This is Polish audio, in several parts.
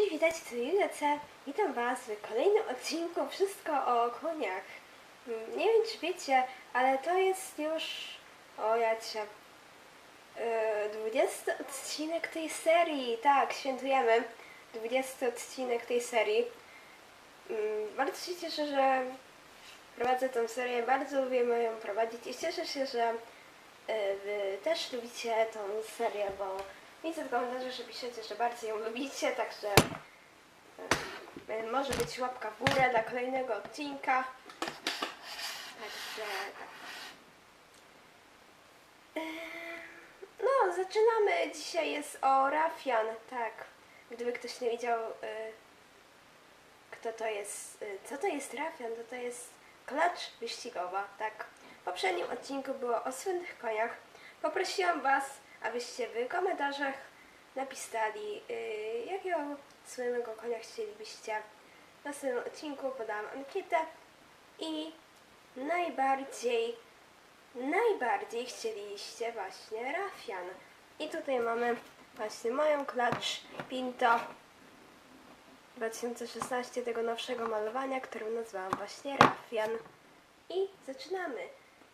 Cześć, witajcie, to Julia C. Witam Was w kolejnym odcinku Wszystko o koniach. Mm, Nie wiem, czy wiecie, ale to jest już... O, ja cię... Yy, 20 odcinek tej serii. Tak, świętujemy 20 odcinek tej serii. Mm, Bardzo się cieszę, że prowadzę tę serię. Bardzo lubimy ją prowadzić i cieszę się, że yy, Wy też lubicie tą serię, bo widzę w komentarzach, że piszecie, że bardzo ją lubicie, także yy, może być łapka w górę dla kolejnego odcinka. Także tak. Yy, No, zaczynamy. Dzisiaj jest o Rafian, tak. Gdyby ktoś nie wiedział, yy, kto to jest, co to jest Rafian, to to jest klacz wyścigowa, tak. W poprzednim odcinku było o słynnych koniach. Poprosiłam Was, abyście w komentarzach napisali, y, jakiego słynnego konia chcielibyście. W następnym odcinku podałam ankietę i najbardziej, najbardziej chcieliście właśnie Rafian. I tutaj mamy właśnie moją klacz Pinto 2016 tego nowszego malowania, którą nazwałam właśnie Rafian. I zaczynamy.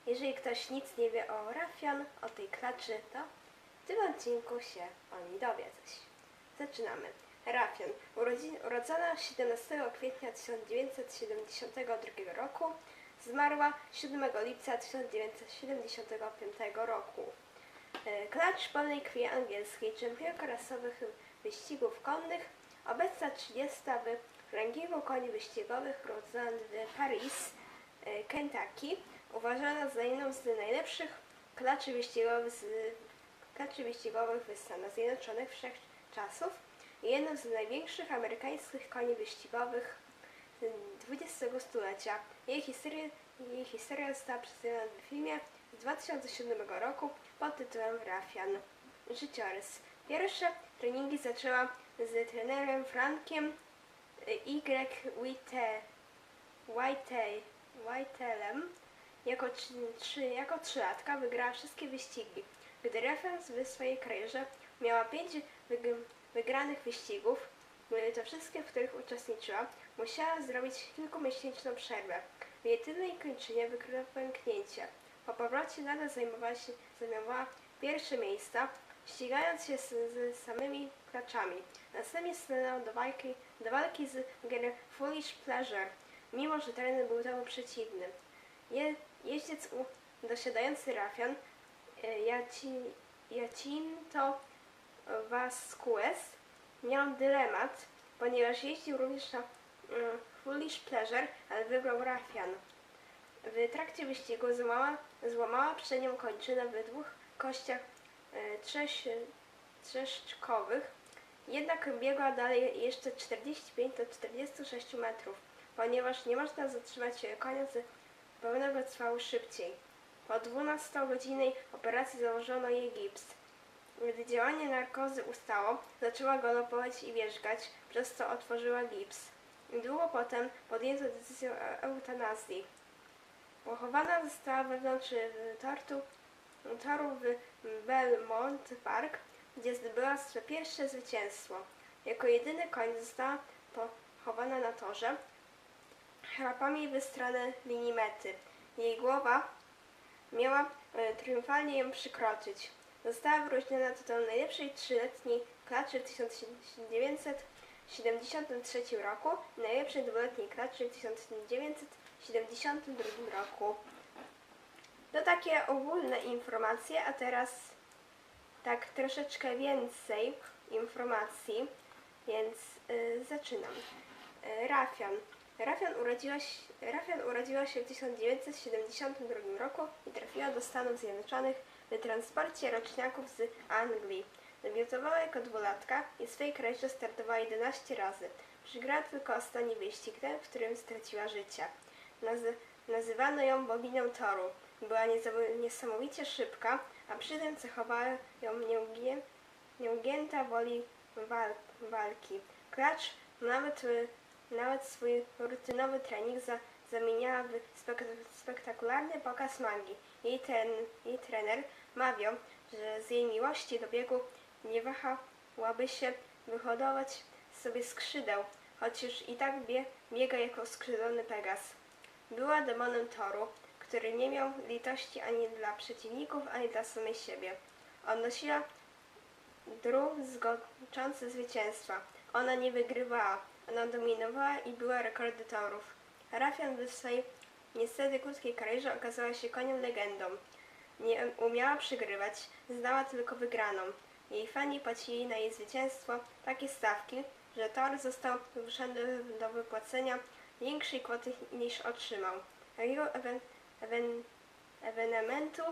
Jeżeli ktoś nic nie wie o Rafian, o tej klaczy, to w tym odcinku się o niej dowie coś. Zaczynamy. Rafian, urodzona 17 kwietnia 1972 roku, zmarła 7 lipca 1975 roku. E, Klacz pełnej krwi angielskiej, czempionka rasowych wyścigów konnych, obecna 30 w rankingu koni wyścigowych urodzona w Paris, e, Kentucky, uważana za jedną z najlepszych klaczy wyścigowych, z, klaczy wyścigowych w Stanach Zjednoczonych wszechczasów i jedną z największych amerykańskich koni wyścigowych XX stulecia. Jej historia, jej historia została przedstawiona w filmie z 2007 roku pod tytułem Rafian. Życiorys. Pierwsze treningi zaczęła z trenerem Frankiem Y. White, Whitelem. Jako, jako trzylatka wygrała wszystkie wyścigi. Gdy Rafian w swojej karierze miała pięć wyg- wygranych wyścigów, to wszystkie, w których uczestniczyła, musiała zrobić kilkumiesięczną przerwę. W jej tylnej kończynie wykryła pęknięcie. Po powrocie nadal zajmowała, się, zajmowała pierwsze miejsca, ścigając się z, z samymi klaczami. Następnie stanęła do walki, do walki z Gary Foolish Pleasure, mimo że trener był temu przeciwny. Je, jeździec u, dosiadający Rafian, Jaci, Jacinto Vasquez, miał dylemat, ponieważ jeździł również na mm, Foolish Pleasure, ale wybrał Rafian. W trakcie wyścigu złamała, złamała przednią kończynę w dwóch kościach e, trzesz, trzeszczkowych, jednak biegła dalej jeszcze 45 do 46 metrów, ponieważ nie można zatrzymać konia z pełnego trwału szybciej. Po 12-godzinnej operacji założono jej gips. Gdy działanie narkozy ustało, zaczęła galopować i wierzgać, przez co otworzyła gips. Długo potem podjęto decyzję o eutanazji. Pochowana została wewnątrz tortu, toru w Belmont Park, gdzie zdobyła swe pierwsze zwycięstwo. Jako jedyny koń została pochowana na torze, chrapami wystrane linii mety. Jej głowa miała e, triumfalnie ją przykroczyć. Została wyróżniona tytułem najlepszej trzyletniej klaczy w 1973 roku i najlepszej dwuletniej klaczy w 1972 roku. To takie ogólne informacje, a teraz tak troszeczkę więcej informacji, więc y, zaczynam. Y, Rafian. Rafian urodziła, się, Rafian urodziła się w 1972 roku i trafiła do Stanów Zjednoczonych w transporcie roczniaków z Anglii. Debiutowała jako dwulatka i w swojej karierze startowała 11 razy. Przegrała tylko ostatni wyścig, ten, w którym straciła życie. Nazy- nazywano ją boginią toru. Była niesamowicie szybka, a przy tym cechowała ją nieugię- nieugięta woli wal- walki. Klacz nawet, y, nawet swój rutynowy trening za, zamieniała w spek- spektakularny pokaz magii. Jej, ten, jej trener mawiał, że z jej miłości do biegu nie wahałaby się wyhodować sobie skrzydeł, chociaż i tak bie, biega jako skrzydlony Pegas. Była demonem Toru, który nie miał litości ani dla przeciwników, ani dla samej siebie. Odnosiła drół zgoczący zwycięstwa. Ona nie wygrywała, ona dominowała i była rekordytorów. Rafian w swojej niestety krótkiej karierze okazała się koniem legendą. Nie umiała przegrywać, znała tylko wygraną. Jej fani płacili na jej zwycięstwo takie stawki, że Thor został wymuszony do wypłacenia większej kwoty niż otrzymał. Takiego ewen- ewen- ewenementu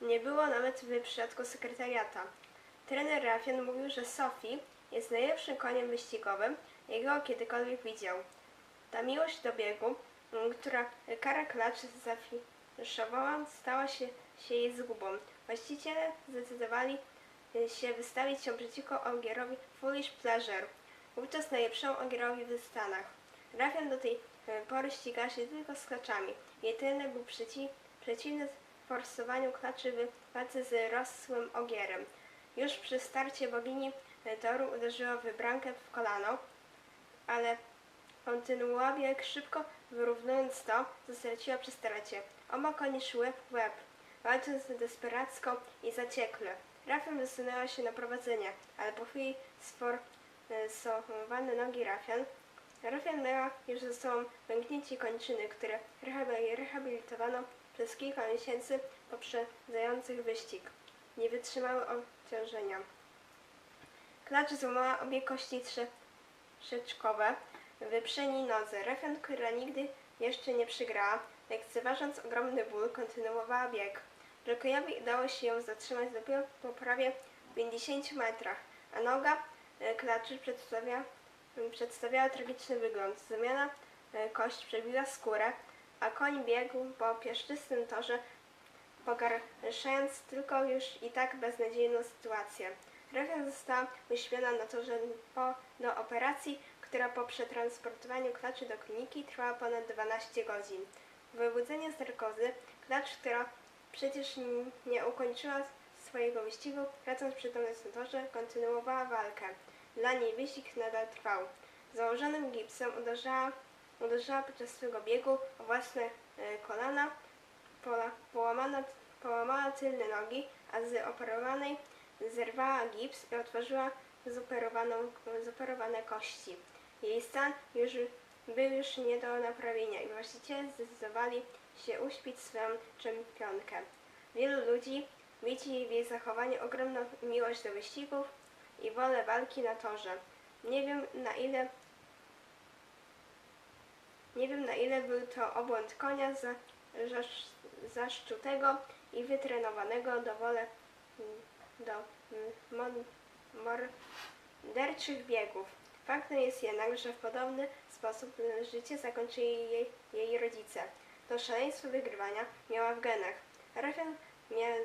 nie było nawet w przypadku sekretariata. Trener Rafian mówił, że Sophie jest najlepszym koniem wyścigowym, jakiego kiedykolwiek widział. Ta miłość do biegu, która kara klacz zafiszowała, stała się, się jej zgubą. Właściciele zdecydowali y, się wystawić się przeciwko Ogierowi Foolish Pleasure, wówczas najlepszemu Ogierowi w Stanach. Rafian do tej y, pory ścigała się tylko z klaczami. Jej był przeci, przeciwny forsowaniu klaczy w walce z rosłym Ogierem. Już przy starcie bogini y, Toru uderzyła w bramkę w kolano, ale kontynuowała bieg szybko, wyrównując to, co straciła przy starcie. Oba konie szły w łeb, walcząc desperacko i zaciekle. Rafian wysunęła się na prowadzenie, ale po chwili sforsowane nogi Rafian. Rafian miała już ze sobą pęknięcie kończyny, które rehabi- rehabilitowano przez kilka miesięcy poprzedzających wyścig. Nie wytrzymały obciążenia. Klacz złamała obie kości trze- trzeczkowe w przedniej nodze. Refian, która nigdy jeszcze nie przegrała, lekceważąc ogromny ból, kontynuowała bieg. Jokejowi udało się ją zatrzymać dopiero po prawie 50 metrach, a noga e, klaczy przedstawia, przedstawiała tragiczny wygląd. Zamiana e, kość przebiła skórę, a koń biegł po piaszczystym torze, pogarszając tylko już i tak beznadziejną sytuację. Refian została uśpiona na torze po, do operacji, która po przetransportowaniu klaczy do kliniki trwała ponad 12 godzin. Wybudzenie z narkozy, klacz, która przecież nie ukończyła swojego wyścigu, wracając przytomność na torze, kontynuowała walkę. Dla niej wyścig nadal trwał. Założonym gipsem uderzała, uderzała podczas swego biegu o własne e, kolana, pola, połamana, połamała tylne nogi, a z operowanej zerwała gips i otworzyła zoperowaną, zoperowane kości. Jej stan już był już nie do naprawienia i właściciele zdecydowali się uśpić swoją czempionkę. Wielu ludzi widzi w jej zachowaniu ogromną miłość do wyścigów i wolę walki na torze. Nie wiem na ile nie wiem na ile był to obłęd konia za, zasz, zaszczutego i wytrenowanego do wolę do mm, mon, morderczych biegów. Faktem jest jednak, że w podobny sposób życie zakończyli jej, jej rodzice. To szaleństwo wygrywania miała w genach.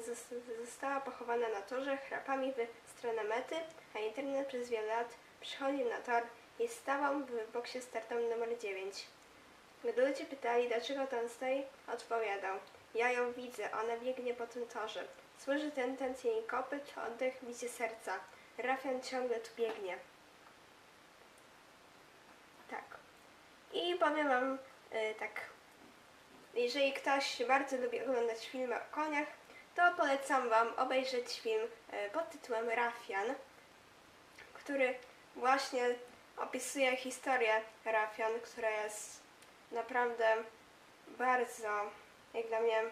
Zos- została pochowana na torze chrapami w stronę mety, a internet przez wiele lat przychodził na tor i stawał w boksie startowym numer 9. Gdy ludzie pytali, dlaczego tam stoi, odpowiadał. Ja ją widzę, ona biegnie po tym torze. Słyszy ten tętnie jej kopyt, oddech, bicie serca. Rafian ciągle tu biegnie. Tak. I powiem wam y, tak. Jeżeli ktoś bardzo lubi oglądać filmy o koniach, to polecam wam obejrzeć film y, pod tytułem Rafian, który właśnie opisuje historię Rafian, która jest naprawdę bardzo, jak dla mnie,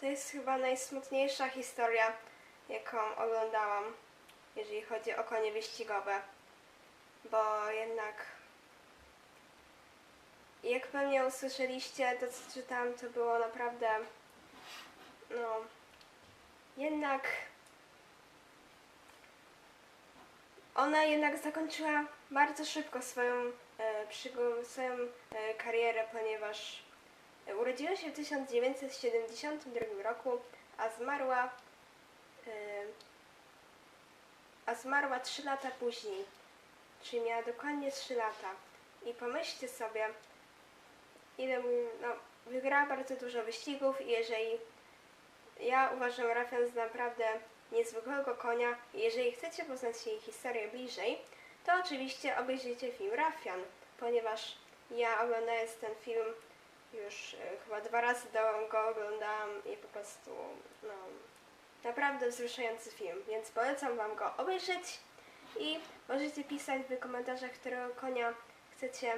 to jest chyba najsmutniejsza historia, jaką oglądałam, jeżeli chodzi o konie wyścigowe. Bo jednak, jak pewnie usłyszeliście, to co czytałam, to było naprawdę, no, jednak ona jednak zakończyła bardzo szybko swoją, e, swoją e, karierę, ponieważ urodziła się w 1972 roku, a zmarła, e, a zmarła 3 lata później, czyli miała dokładnie 3 lata. I pomyślcie sobie, ile no, wygrała bardzo dużo wyścigów i jeżeli ja uważam Rafian za naprawdę niezwykłego konia i jeżeli chcecie poznać jej historię bliżej, to oczywiście obejrzyjcie film Rafian, ponieważ ja oglądając ten film już e, chyba dwa razy go oglądałam i po prostu no, naprawdę wzruszający film, więc polecam Wam go obejrzeć i możecie pisać w komentarzach, którego konia chcecie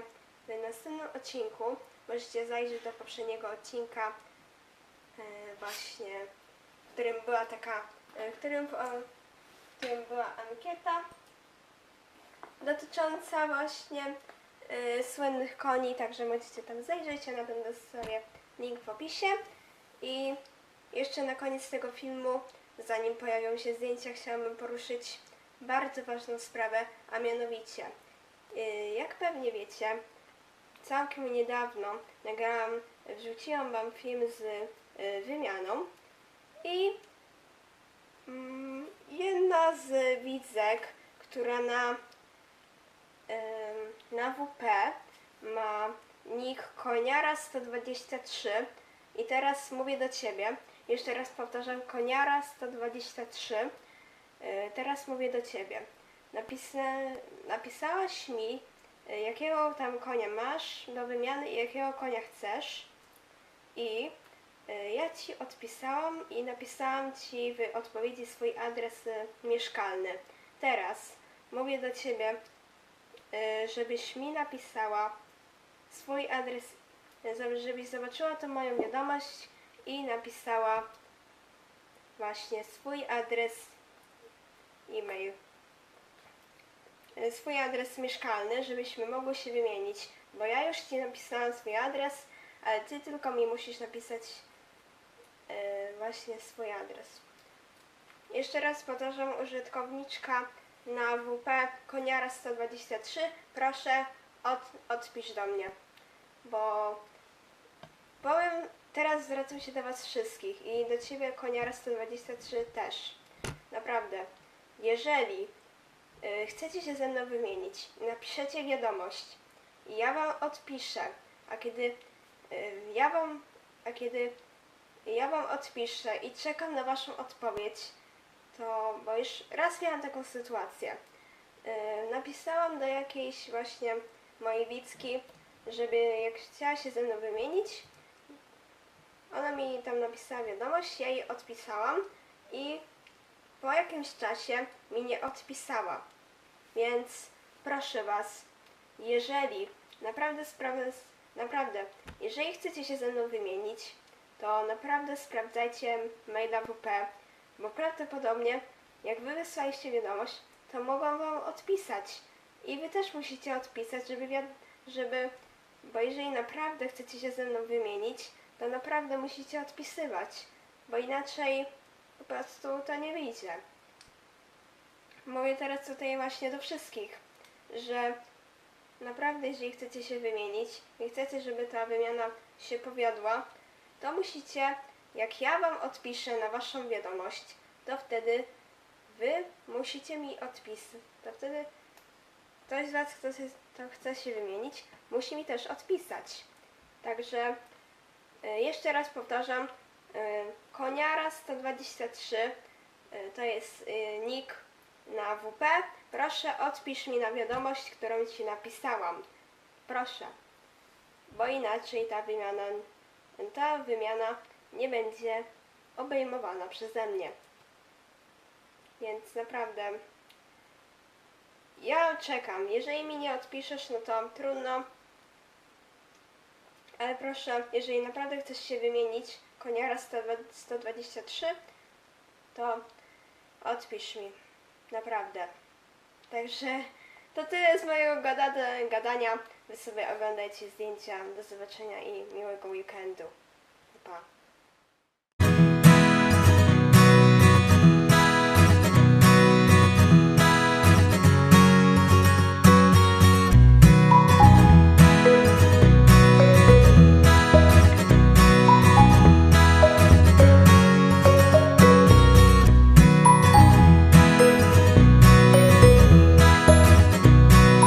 w następnym odcinku. Możecie zajrzeć do poprzedniego odcinka e, właśnie, w którym była taka, e, w którym, e, w którym była ankieta dotycząca właśnie y, słynnych koni, także możecie tam zajrzeć, ja na pewno zostawię link w opisie. I jeszcze na koniec tego filmu, zanim pojawią się zdjęcia, chciałabym poruszyć bardzo ważną sprawę, a mianowicie, y, jak pewnie wiecie, całkiem niedawno nagrałam, wrzuciłam Wam film z y, wymianą i mm, jedna z widzek, która na Ym, na WP ma nick koniara 123 i teraz mówię do ciebie, jeszcze raz powtarzam, koniara 123, Yy, teraz mówię do ciebie. Napisa napisałaś mi, yy, jakiego tam konia masz do wymiany i jakiego konia chcesz i yy, ja ci odpisałam i napisałam ci w odpowiedzi swój adres mieszkalny. Teraz mówię do ciebie, żebyś mi napisała swój adres, żebyś zobaczyła tą moją wiadomość i napisała właśnie swój adres e-mail. Swój adres mieszkalny, żebyśmy mogły się wymienić, bo ja już Ci napisałam swój adres, ale Ty tylko mi musisz napisać y, właśnie swój adres. Jeszcze raz powtarzam użytkowniczka na WP Koniara 123. Proszę od, odpisz do mnie, bo powiem, teraz zwracam się do Was wszystkich i do Ciebie Koniara 123 też. Naprawdę, jeżeli y, chcecie się ze mną wymienić, napiszecie wiadomość i ja Wam odpiszę, a kiedy y, ja Wam, a kiedy ja Wam odpiszę i czekam na Waszą odpowiedź, to, bo już raz miałam taką sytuację. Yy, napisałam do jakiejś właśnie mojej Wicki, żeby jak chciała się ze mną wymienić, ona mi tam napisała wiadomość, ja jej odpisałam i po jakimś czasie mi nie odpisała. Więc proszę Was, jeżeli naprawdę sprawę, naprawdę, jeżeli chcecie się ze mną wymienić, to naprawdę sprawdzajcie maila WP, bo prawdopodobnie jak wy wysłaliście wiadomość, to mogą wam odpisać. I wy też musicie odpisać, żeby, żeby bo jeżeli naprawdę chcecie się ze mną wymienić, to naprawdę musicie odpisywać, bo inaczej po prostu to nie wyjdzie. Mówię teraz tutaj właśnie do wszystkich, że naprawdę jeżeli chcecie się wymienić i chcecie, żeby ta wymiana się powiodła, to musicie, jak ja Wam odpiszę na Waszą wiadomość, to wtedy Wy musicie mi odpisać. To wtedy ktoś z Was, kto chce się wymienić, musi mi też odpisać. Także jeszcze raz powtarzam, y, Koniara 123 y, to jest nick na WP. Proszę odpisz mi na wiadomość, którą Ci napisałam. Proszę. Bo inaczej ta wymiana, ta wymiana nie będzie obejmowana przeze mnie. Więc naprawdę ja czekam. Jeżeli mi nie odpiszesz, no to trudno. Ale proszę, jeżeli naprawdę chcesz się wymienić koniara 120 123, to odpisz mi. Naprawdę. Także to tyle z mojego gada gadania. Wy sobie oglądajcie zdjęcia. Do zobaczenia i miłego weekendu. Pa.